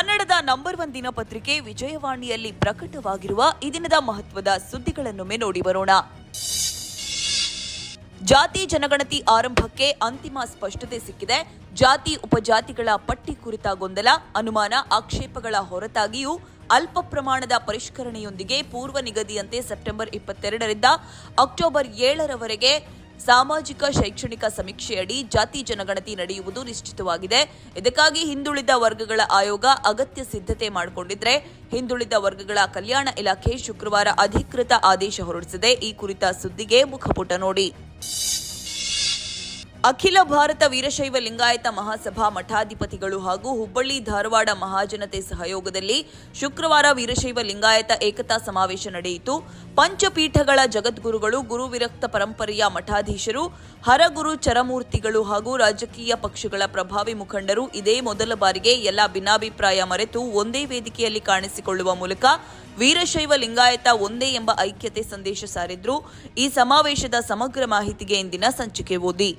ಕನ್ನಡದ number one ದಿನಪತ್ರಿಕೆ ವಿಜಯವಾಣಿಯಲ್ಲಿ ಪ್ರಕಟವಾಗಿರುವ ಈ ದಿನದ ಮಹತ್ವದ ಸುದ್ದಿಗಳನ್ನೊಮ್ಮೆ ನೋಡಿ ಬರೋಣ. ಜಾತಿ ಜನಗಣತಿ ಆರಂಭಕ್ಕೆ ಅಂತಿಮ ಸ್ಪಷ್ಟತೆ ಸಿಕ್ಕಿದೆ. ಜಾತಿ ಉಪಜಾತಿಗಳ ಪಟ್ಟಿ ಕುರಿತ ಗೊಂದಲ, ಅನುಮಾನ, ಆಕ್ಷೇಪಗಳ ಹೊರತಾಗಿಯೂ ಅಲ್ಪ ಪ್ರಮಾಣದ ಪರಿಷ್ಕರಣೆಯೊಂದಿಗೆ ಪೂರ್ವ ನಿಗದಿಯಂತೆ ಸೆಪ್ಟೆಂಬರ್ ಇಪ್ಪತ್ತೆರಡರಿಂದ ಅಕ್ಟೋಬರ್ ಏಳರವರೆಗೆ ಸಾಮಾಜಿಕ ಶೈಕ್ಷಣಿಕ ಸಮೀಕ್ಷೆಯಡಿ ಜಾತಿ ಜನಗಣತಿ ನಡೆಯುವುದು ನಿಶ್ಚಿತವಾಗಿದೆ. ಇದಕ್ಕಾಗಿ ಹಿಂದುಳಿದ ವರ್ಗಗಳ ಆಯೋಗ ಅಗತ್ಯ ಸಿದ್ಧತೆ ಮಾಡಿಕೊಂಡಿದ್ರೆ ಹಿಂದುಳಿದ ವರ್ಗಗಳ ಕಲ್ಯಾಣ ಇಲಾಖೆ ಶುಕ್ರವಾರ ಅಧಿಕೃತ ಆದೇಶ ಹೊರಡಿಸಿದೆ. ಈ ಕುರಿತ ಸುದ್ದಿಗೆ ಮುಖಪುಟ ನೋಡಿ. ಅಖಿಲ ಭಾರತ ವೀರಶೈವ ಲಿಂಗಾಯತ ಮಹಾಸಭಾ ಮಠಾಧಿಪತಿಗಳು ಹಾಗೂ ಹುಬ್ಬಳ್ಳಿ ಧಾರವಾಡ ಮಹಾಜನತೆ ಸಹಯೋಗದಲ್ಲಿ ಶುಕ್ರವಾರ ವೀರಶೈವ ಲಿಂಗಾಯತ ಏಕತಾ ಸಮಾವೇಶ ನಡೆಯಿತು. ಪಂಚಪೀಠಗಳ ಜಗದ್ಗುರುಗಳು ಗುರುವಿರಕ್ತ ಪರಂಪರೆಯ ಮಠಾಧೀಶರು, ಹರಗುರು ಚರಮೂರ್ತಿಗಳು ಹಾಗೂ ರಾಜಕೀಯ ಪಕ್ಷಗಳ ಪ್ರಭಾವಿ ಮುಖಂಡರು ಇದೇ ಮೊದಲ ಬಾರಿಗೆ ಎಲ್ಲ ಭಿನ್ನಾಭಿಪ್ರಾಯ ಮರೆತು ಒಂದೇ ವೇದಿಕೆಯಲ್ಲಿ ಕಾಣಿಸಿಕೊಳ್ಳುವ ಮೂಲಕ ವೀರಶೈವ ಲಿಂಗಾಯತ ಒಂದೇ ಎಂಬ ಐಕ್ಯತೆ ಸಂದೇಶ ಸಾರಿದ್ರು. ಈ ಸಮಾವೇಶದ ಸಮಗ್ರ ಮಾಹಿತಿಗೆ ಇಂದಿನ ಸಂಚಿಕೆ ಓದಿ.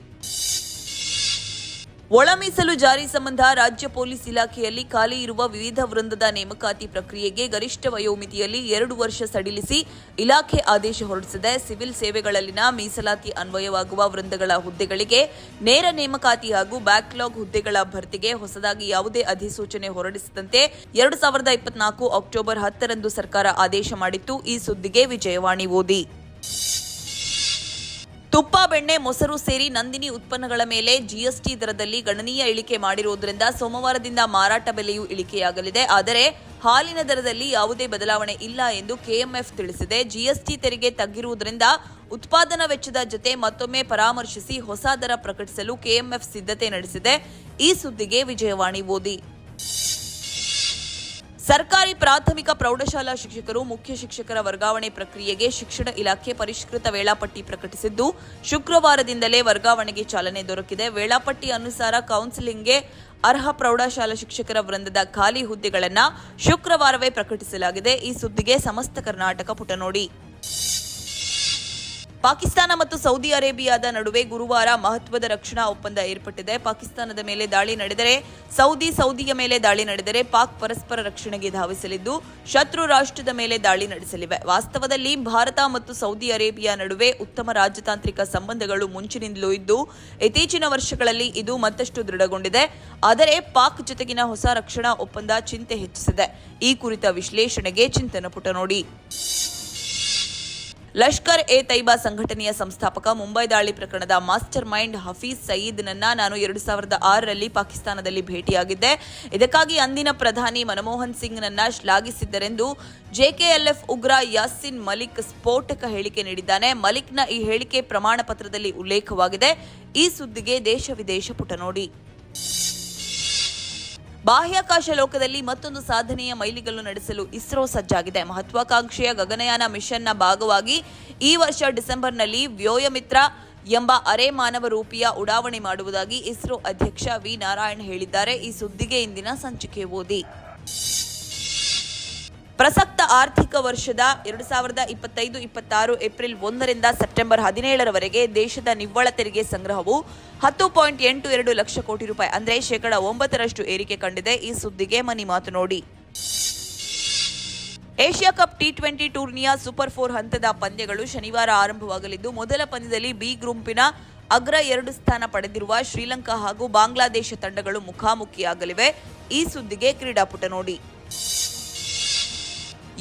ಒಳ ಮೀಸಲು ಜಾರಿ ಸಂಬಂಧ ರಾಜ್ಯ ಪೊಲೀಸ್ ಇಲಾಖೆಯಲ್ಲಿ ಖಾಲಿ ಇರುವ ವಿವಿಧ ವೃಂದದ ನೇಮಕಾತಿ ಪ್ರಕ್ರಿಯೆಗೆ ಗರಿಷ್ಠ ವಯೋಮಿತಿಯಲ್ಲಿ ಎರಡು ವರ್ಷ ಸಡಿಲಿಸಿ ಇಲಾಖೆ ಆದೇಶ ಹೊರಡಿಸಿದೆ. ಸಿವಿಲ್ ಸೇವೆಗಳಲ್ಲಿನ ಮೀಸಲಾತಿ ಅನ್ವಯವಾಗುವ ವೃಂದಗಳ ಹುದ್ದೆಗಳಿಗೆ ನೇರ ನೇಮಕಾತಿ ಹಾಗೂ ಬ್ಯಾಕ್ಲಾಗ್ ಹುದ್ದೆಗಳ ಭರ್ತಿಗೆ ಹೊಸದಾಗಿ ಯಾವುದೇ ಅಧಿಸೂಚನೆ ಹೊರಡಿಸದಂತೆ ಎರಡು ಸಾವಿರದ ಇಪ್ಪತ್ನಾಲ್ಕು ಅಕ್ಟೋಬರ್ ಹತ್ತರಂದು ಸರ್ಕಾರ ಆದೇಶ ಮಾಡಿತ್ತು. ಈ ಸುದ್ದಿಗೆ ವಿಜಯವಾಣಿ ಓದಿ. ತುಪ್ಪ, ಬೆಣ್ಣೆ, ಮೊಸರು ಸೇರಿ ನಂದಿನಿ ಉತ್ಪನ್ನಗಳ ಮೇಲೆ ಜಿಎಸ್ಟಿ ದರದಲ್ಲಿ ಗಣನೀಯ ಇಳಿಕೆ ಮಾಡಿರುವುದರಿಂದ ಸೋಮವಾರದಿಂದ ಮಾರಾಟ ಬೆಲೆಯೂ ಇಳಿಕೆಯಾಗಲಿದೆ. ಆದರೆ ಹಾಲಿನ ದರದಲ್ಲಿ ಯಾವುದೇ ಬದಲಾವಣೆ ಇಲ್ಲ ಎಂದು ಕೆಎಂಎಫ್ ತಿಳಿಸಿದೆ. ಜಿಎಸ್ಟಿ ತೆರಿಗೆ ತಗ್ಗಿರುವುದರಿಂದ ಉತ್ಪಾದನಾ ವೆಚ್ಚದ ಜತೆ ಮತ್ತೊಮ್ಮೆ ಪರಾಮರ್ಶಿಸಿ ಹೊಸ ದರ ಪ್ರಕಟಿಸಲು ಕೆಎಂಎಫ್ ಸಿದ್ಧತೆ ನಡೆಸಿದೆ. ಈ ಸುದ್ದಿಗೆ ವಿಜಯವಾಣಿ ಓದಿ. ಸರ್ಕಾರಿ ಪ್ರಾಥಮಿಕ ಪ್ರೌಢಶಾಲಾ ಶಿಕ್ಷಕರು, ಮುಖ್ಯ ಶಿಕ್ಷಕರ ವರ್ಗಾವಣೆ ಪ್ರಕ್ರಿಯೆಗೆ ಶಿಕ್ಷಣ ಇಲಾಖೆ ಪರಿಷ್ಕೃತ ವೇಳಾಪಟ್ಟಿ ಪ್ರಕಟಿಸಿದ್ದು, ಶುಕ್ರವಾರದಿಂದಲೇ ವರ್ಗಾವಣೆಗೆ ಚಾಲನೆ ದೊರಕಿದೆ. ವೇಳಾಪಟ್ಟಿ ಅನುಸಾರ ಕೌನ್ಸಿಲಿಂಗ್ಗೆ ಅರ್ಹ ಪ್ರೌಢಶಾಲಾ ಶಿಕ್ಷಕರ ವೃಂದದ ಖಾಲಿ ಹುದ್ದೆಗಳನ್ನು ಶುಕ್ರವಾರವೇ ಪ್ರಕಟಿಸಲಾಗಿದೆ. ಈ ಸುದ್ದಿಗೆ ಸಮಸ್ತ ಕರ್ನಾಟಕ ಪುಟ ನೋಡಿ ಪಾಕಿಸ್ತಾನ ಮತ್ತು ಸೌದಿ ಅರೇಬಿಯಾದ ನಡುವೆ ಗುರುವಾರ ಮಹತ್ವದ ರಕ್ಷಣಾ ಒಪ್ಪಂದ ಏರ್ಪಟ್ಟಿದೆ. ಪಾಕಿಸ್ತಾನದ ಮೇಲೆ ದಾಳಿ ನಡೆದರೆ, ಸೌದಿ ಸೌದಿಯ ಮೇಲೆ ದಾಳಿ ನಡೆದರೆ ಪಾಕ್ ಪರಸ್ಪರ ರಕ್ಷಣೆಗೆ ಧಾವಿಸಲಿದ್ದು, ಶತ್ರು ರಾಷ್ಟ್ರದ ಮೇಲೆ ದಾಳಿ ನಡೆಸಲಿವೆ. ವಾಸ್ತವದಲ್ಲಿ ಭಾರತ ಮತ್ತು ಸೌದಿ ಅರೇಬಿಯಾ ನಡುವೆ ಉತ್ತಮ ರಾಜತಾಂತ್ರಿಕ ಸಂಬಂಧಗಳು ಮುಂಚಿನಿಂದಲೂ ಇದ್ದು, ಇತ್ತೀಚಿನ ವರ್ಷಗಳಲ್ಲಿ ಇದು ಮತ್ತಷ್ಟು ದೃಢಗೊಂಡಿದೆ. ಆದರೆ ಪಾಕ್ ಜೊತೆಗಿನ ಹೊಸ ರಕ್ಷಣಾ ಒಪ್ಪಂದ ಚಿಂತೆ ಹೆಚ್ಚಿಸಿದೆ. ಈ ಕುರಿತ ವಿಶ್ಲೇಷಣೆಗೆ ಚಿಂತನ ಪುಟ ನೋಡಿ. ಲಷ್ಕರ್ ಎ ತೈಬಾ ಸಂಘಟನೆಯ ಸಂಸ್ಥಾಪಕ ಮುಂಬೈ ದಾಳಿ ಪ್ರಕರಣದ ಮಾಸ್ಟರ್ ಮೈಂಡ್ ಹಫೀಜ್ ಸಯೀದ್ನನ್ನ ನಾನು ಎರಡು ಸಾವಿರದ ಆರರಲ್ಲಿ ಪಾಕಿಸ್ತಾನದಲ್ಲಿ ಭೇಟಿಯಾಗಿದ್ದೆ. ಇದಕ್ಕಾಗಿ ಅಂದಿನ ಪ್ರಧಾನಿ ಮನಮೋಹನ್ ಸಿಂಗ್ನನ್ನ ಶ್ಲಾಘಿಸಿದ್ದರೆಂದು ಜೆಕೆಎಲ್ಎಫ್ ಉಗ್ರ ಯಾಸಿನ್ ಮಲಿಕ್ ಸ್ಫೋಟಕ ಹೇಳಿಕೆ ನೀಡಿದ್ದಾನೆ. ಮಲಿಕ್ನ ಈ ಹೇಳಿಕೆ ಪ್ರಮಾಣ ಪತ್ರದಲ್ಲಿ ಉಲ್ಲೇಖವಾಗಿದೆ. ಈ ಸುದ್ದಿಗೆ ದೇಶ ವಿದೇಶ ಪುಟ ನೋಡಿ. ಬಾಹ್ಯಾಕಾಶ ಲೋಕದಲ್ಲಿ ಮತ್ತೊಂದು ಸಾಧನೆಯ ಮೈಲಿಗಲ್ಲು ನಡೆಸಲು ಇಸ್ರೋ ಸಜ್ಜಾಗಿದೆ. ಮಹತ್ವಾಕಾಂಕ್ಷೆಯ ಗಗನಯಾನ ಮಿಷನ್ನ ಭಾಗವಾಗಿ ಈ ವರ್ಷ ಡಿಸೆಂಬರ್ನಲ್ಲಿ ವ್ಯೋಯಮಿತ್ರ ಎಂಬ ಅರೆ ಮಾನವ ರೂಪಿಯ ಉಡಾವಣೆ ಮಾಡುವುದಾಗಿ ಇಸ್ರೋ ಅಧ್ಯಕ್ಷ ವಿ ನಾರಾಯಣ್ ಹೇಳಿದ್ದಾರೆ. ಈ ಸುದ್ದಿಗೆ ಇಂದಿನ ಸಂಚಿಕೆ ಓದಿ. ಪ್ರಸಕ್ತ ಆರ್ಥಿಕ ವರ್ಷದ ಎರಡು ಸಾವಿರದ ಇಪ್ಪತ್ತೈದು, ಇಪ್ಪತ್ತಾರು ಏಪ್ರಿಲ್ ಒಂದರಿಂದ ಸೆಪ್ಟೆಂಬರ್ ಹದಿನೇಳರವರೆಗೆ ದೇಶದ ನಿವ್ವಳ ತೆರಿಗೆ ಸಂಗ್ರಹವು ಹತ್ತು ಪಾಯಿಂಟ್ ಎಂಟು ಎರಡು ಲಕ್ಷ ಕೋಟಿ ರೂಪಾಯಿ. ಅಂದರೆ ಶೇಕಡ ಒಂಬತ್ತರಷ್ಟು ಏರಿಕೆ ಕಂಡಿದೆ. ಈ ಸುದ್ದಿಗೆ ಮನಿ ಮಾತು ನೋಡಿ. ಏಷ್ಯಾ ಕಪ್ ಟಿ ಟ್ವೆಂಟಿ ಟೂರ್ನಿಯ ಸೂಪರ್ ಫೋರ್ ಹಂತದ ಪಂದ್ಯಗಳು ಶನಿವಾರ ಆರಂಭವಾಗಲಿದ್ದು, ಮೊದಲ ಪಂದ್ಯದಲ್ಲಿ ಬಿ ಗ್ರೂಂಪಿನ ಅಗ್ರ ಎರಡು ಸ್ಥಾನ ಪಡೆದಿರುವ ಶ್ರೀಲಂಕಾ ಹಾಗೂ ಬಾಂಗ್ಲಾದೇಶ ತಂಡಗಳು ಮುಖಾಮುಖಿಯಾಗಲಿವೆ. ಈ ಸುದ್ದಿಗೆ ಕ್ರೀಡಾಪುಟ ನೋಡಿ.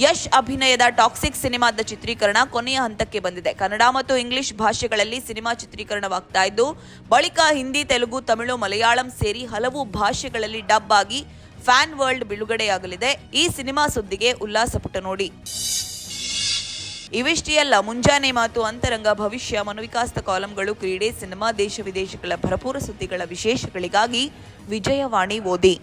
ಯಶ್ ಅಭಿನಯದ ಟಾಕ್ಸಿಕ್ ಸಿನಿಮಾದ ಚಿತ್ರೀಕರಣ ಕೊನೆಯ ಹಂತಕ್ಕೆ ಬಂದಿದೆ. ಕನ್ನಡ ಮತ್ತು ಇಂಗ್ಲಿಷ್ ಭಾಷೆಗಳಲ್ಲಿ ಸಿನಿಮಾ ಚಿತ್ರೀಕರಣವಾಗ್ತಾ ಇದ್ದು, ಬಳಿಕ ಹಿಂದಿ, ತೆಲುಗು, ತಮಿಳು, ಮಲಯಾಳಂ ಸೇರಿ ಹಲವು ಭಾಷೆಗಳಲ್ಲಿ ಡಬ್ ಆಗಿ ಫ್ಯಾನ್ ವರ್ಲ್ಡ್ ಬಿಡುಗಡೆಯಾಗಲಿದೆ. ಈ ಸಿನಿಮಾ ಸುದ್ದಿಗೆ ಉಲ್ಲಾಸ ಪುಟ ನೋಡಿ. ಇವಿಷ್ಟೇ ಅಲ್ಲ ಮುಂಜಾನೆ ಮಾತು, ಅಂತರಂಗ, ಭವಿಷ್ಯ ಮನೋವಿಕಾಸದ ಕಾಲಂಗಳು, ಕ್ರೀಡೆ, ಸಿನಿಮಾ, ದೇಶ ವಿದೇಶಗಳ ಭರಪೂರ ಸುದ್ದಿಗಳ ವಿಶೇಷಗಳಿಗಾಗಿ ವಿಜಯವಾಣಿ ಓದಿ.